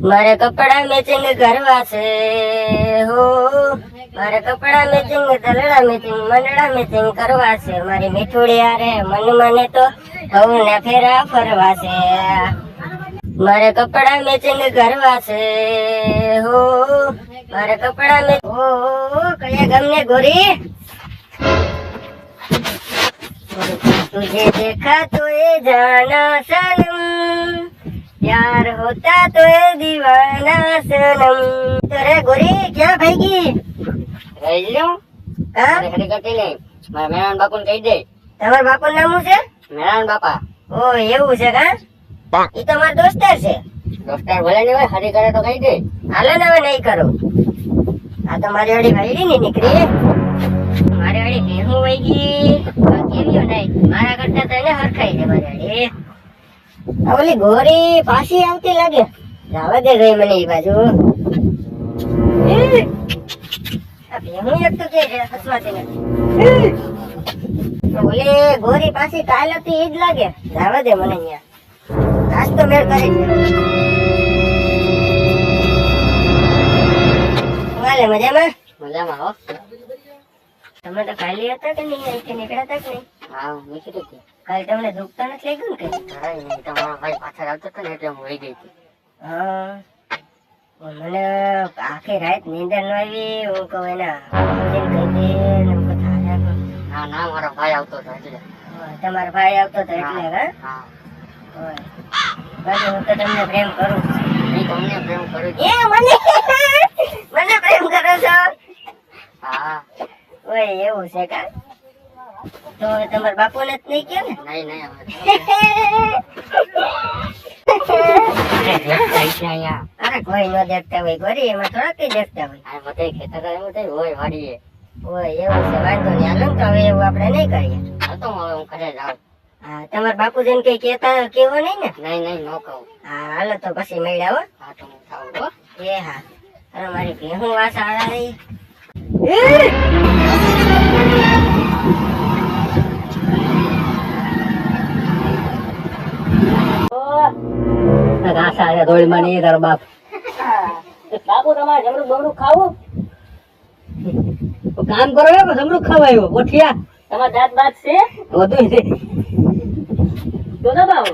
મારે કપડા મેચિંગ કરવા છે હો મારે કપડા મેચિંગ દલડા મેચિંગ મંડળા મેચિંગ કરવા છે મારી મીઠુડી આરે મન મને તો ઘઉં ને ફેરા ફરવા છે મારે કપડા મેચિંગ કરવા છે હો મારે કપડા મે ઓ કયા ગામને ગોરી तुझे देखा तो ये जाना सनम प्यार होता तो ये दीवाना सनम तेरे गोरी क्या भाईगी રહી લ્યો હા મારે ઘડી કરતી નહીં મારા મેરાન બાપુને કહી દે તમારા બાપુ નામ શું છે મેરાન બાપા ઓ એવું છે કા ઈ તો મારો દોસ્તાર છે દોસ્તાર ભલે નહીં હોય હરી કરે તો કહી દે હાલો ને હવે નહીં કરું આ તો મારી વાળી ભાઈડી ની નીકળી મારી વાળી ભેહું વહી ગઈ કેવીઓ નહીં મારા કરતા તો એને હરખાઈ છે મારી વાળી આ ઓલી ગોરી પાછી આવતી લાગે. જવા દે ગઈ મને એ બાજુ. એ! એક તો કે હસવાતી નથી. ઓલી ગોરી પાછી કાલ હતી એ જ લાગે. જવા દે મને અહીંયા. આજ તો મેળ કરી છે મજામાં? મજામાં હો. તમે તો ખાલી હતા કે નહીં? નીકળ્યા હતા કે નહીં? હા નીકળી કે કાલે તમને દુખતા નથી લાગ્યું ને કઈ? તમારો ભાઈ પાછળ આવતો હતો ને એટલે હું વહી ગઈ હતી. હા. મને આખી રાત નીંદર ન આવી હું કહું એના ને. ના મારો ભાઈ આવતો હતો એટલે. તમારો ભાઈ આવતો હતો એટલે હા હા. બાકી હું તો તમને પ્રેમ કરું છું. તમને પ્રેમ કરું છું. એ મને મને પ્રેમ કરો છો? હા. ઓય એવું છે કા? તો તમારા બાપુને જ નહીં ને? અહીંયા અરે કોઈ ન દેખતા હોય ગોરી એમાં થોડા કઈ દેખતા હોય. આ બધે ખેતર હોય વાડીએ. ઓય એવું છે વાંધો નહીં. હાલો તો હવે એવું આપણે નહીં કરીએ. હા તો હવે હું ઘરે જાઉં હા તમારા બાપુજીને કઈ કહેતા કેવો નહીં ને? નહીં નહીં ન કહું. હા હાલો તો પછી મળ્યા હો. હા તો હું થાઉં હો. એ હા. અરે મારી ભેહું વાસ આડા ધોળીમાં નહીં તારો બાપ. બાપુ તમારે જમરૂક બમરૂક ખાવું? કામ કરો એમ જમરૂક ખવાયો. ઓઠિયા. તમારા દાંત બાત છે? વધુ છે. તો ના બાપુ.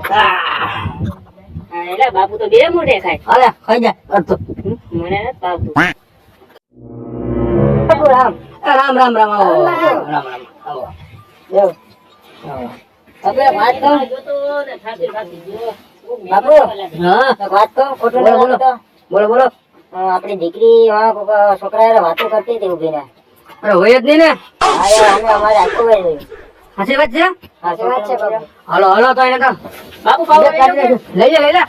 એટલે બાપુ તો બે મોઢે ખાય. અરે ખાઈ જા કરતો મને નથી બાપુ રામ. રામ રામ રામ આવો. રામ રામ. આવો. આવો. તમે વાત કહો જોતો ને થાકી થાકી ગયો. બાપુ હા વાત કહો ખોટું બોલો. બોલો બોલો. બોલો આપણી દીકરી છોકરા વાતો કરતી હતી ઊભી ને. અરે હોય જ નહીં ને. અમારે આખું હોય. સાચી વાત છે? સાચી વાત છે બાપુ. હલો હલો તો એને તો. બાપુ લઈ જા લઈ જા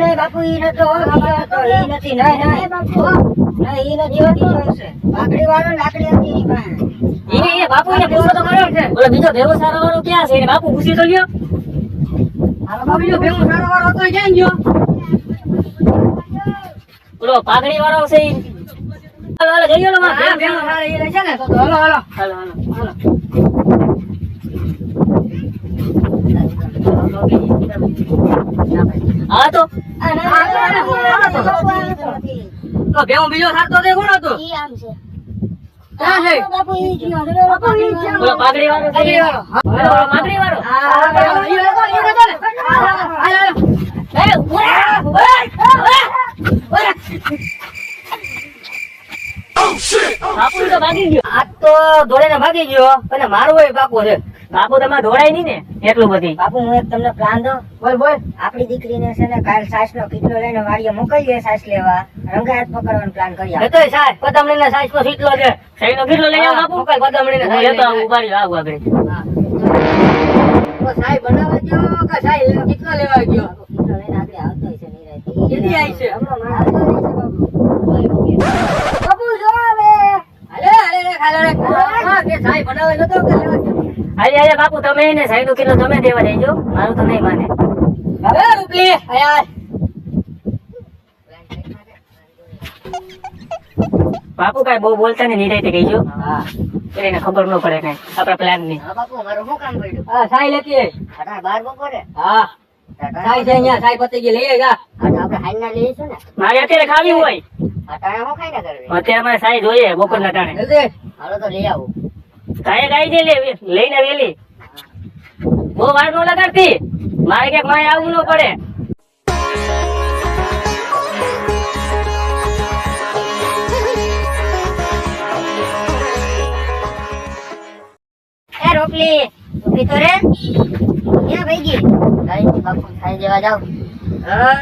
નહીં બાપુ ઈ નતો હતો. ઈ નથી નહીં નહીં નહીં, ઈ નથી હોતી છે. લાકડી વાળો લાકડી હતી એની પાસે. બીજો ભેગો સારો વાળો ક્યાં છે બાપુ પૂછી તો લ્યો હાલો બાપુ. બીજો ભેવો સારો વાળો હતો ક્યાં ગયો ઓલો પાઘડી વાળો છે ઈ. હાલો હાલો જઈ લો માં ભેગો ભેગો સારો ઈ છે ને તો તો હાલો હાલો હાલો હાલો હા તો બીજો સારતો કોણ હતો ઈ આમ છે. પાઘડી વાળો પાઘડી વાળો હા, ઈ હતો, ઈ હતો ને. ભાગી ગયો આ તો દોડે ભાગી ગયો અને મારો એ પાકો છે બાપુ તમે દોડાય નહીં ને? એટલું બધી. બાપુ હું એક તમને પ્લાન દો બોલ બોલ. આપણી દીકરીને છે ને કાલ સાસ નો કીટલો લઈને વાડીએ મોકલીએ સાસ લેવા. રંગાયત પકડવાનો પ્લાન કરીએ એ તો સાહેબ પદમણી ને સાસ નો કીટલો છે. સહી નો કેટલો લઈ આવો બાપુ. મોકલ પદમણી ને લેતો ઉભારી આવું. આગળ. સાહેબ બનાવવા ગયો કે સાહેબ કીટલો લેવા ગયો? કીટલો લઈને આગળ આવતો હશે નિરાંતે. કેદી આવી છે? હમણાં આવતો છે બાપુ. બાપુ જો હવે હાલે હાલે રે ખાલે રે. કે સાહેબ બનાવે નતો કે હાલે હાલે બાપુ તમે એને સાઈડ નો કિલો તમે દેવા દેજો. મારું તો નહીં માને. હવે રૂપલી આયા બાપુ કઈ બહુ બોલતા ને નિરાયતે કહીજો. હા. એને ખબર ન પડે કઈ આપણા પ્લાનની હા બાપુ મારું શું કામ પડ્યું? હા સાઈ લેતી આય. બાર બપોરે હા. સાઈ છે અહીંયા સાઈ પતી ગઈ લઈ જા. અટાણે આપણે હાઈના લઈશું ને. મારે અત્યારે ખાવી હોય. અટાણે હું ખાઈને કરવી અત્યારે અમારે સાઈ જોઈએ બપોરના ટાણે. હાલો તો લઈ આવું. સાઈ ગાઈ દે લે લઈને વેલી. બહુ વાર નો લગાડતી. મારે કે કોઈ આવવું ન પડે. એ રોકલી ઊભી તો રે. ક્યાં ભાઈ ગઈ? કઈ બાપુ ખાઈ જવા જાવ હા?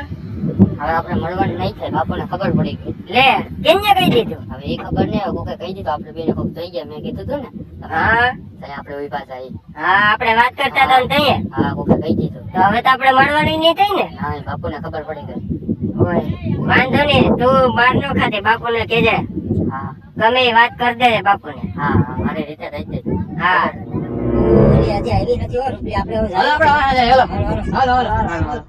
હવે આપણે મળવાનું નહીં થાય બાપાને ખબર પડી ગઈ. લે કેને કહી દીધું હવે એ ખબર નહીં હવે કોકે કહી દીધું આપણે બેને કોક થઈ ગયા મેં કીધું તું ને. હા. આપણે ઓઈ પાસે આવી હા આપણે વાત કરતા હતા ને હા કોકે કહી દીધું. તો હવે તો આપણે મળવાની નહીં થઈ ને? હા બાપુને ખબર પડી ગઈ. ઓય વાંધો નહીં તું માર નો ખાતે બાપુને કહેજે. હા. ગમે વાત કરી દે બાપુને. હા હા મારી રીતે થઈ જશે હા. હજી આવી નથી હો રૂપિયા આપણે હાલો વાહ જાય, હાલો.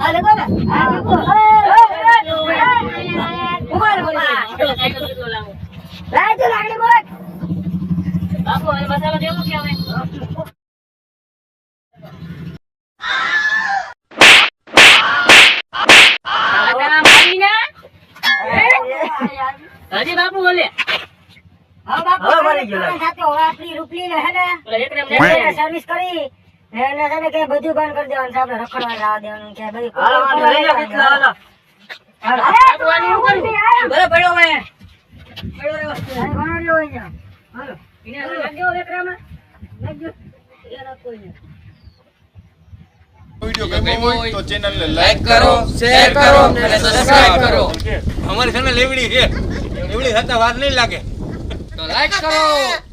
હાલો હાલો હાલો બાપુ મસાલો દેવો કે હવે કાકા, મારી ના? હજી બાપુ બોલે હવે ગયો આપણી રૂપલી ને હે ને ઓલા એકદમ એને લેટ સર્વિસ કરી એને છે ને કે બધું બંધ કરી દેવાનું છે. આપણે રખડવા જવા દેવાનું બધું હાલો. એને? વીડિયો ગમ્યો હોય તો ચેનલને લાઈક શેર કરો અને સબસ્ક્રાઇબ કરો. અમારી ચેનલ એવડી છે. એવડી થતા વાર નહીં લાગે. તો લાઈક કરો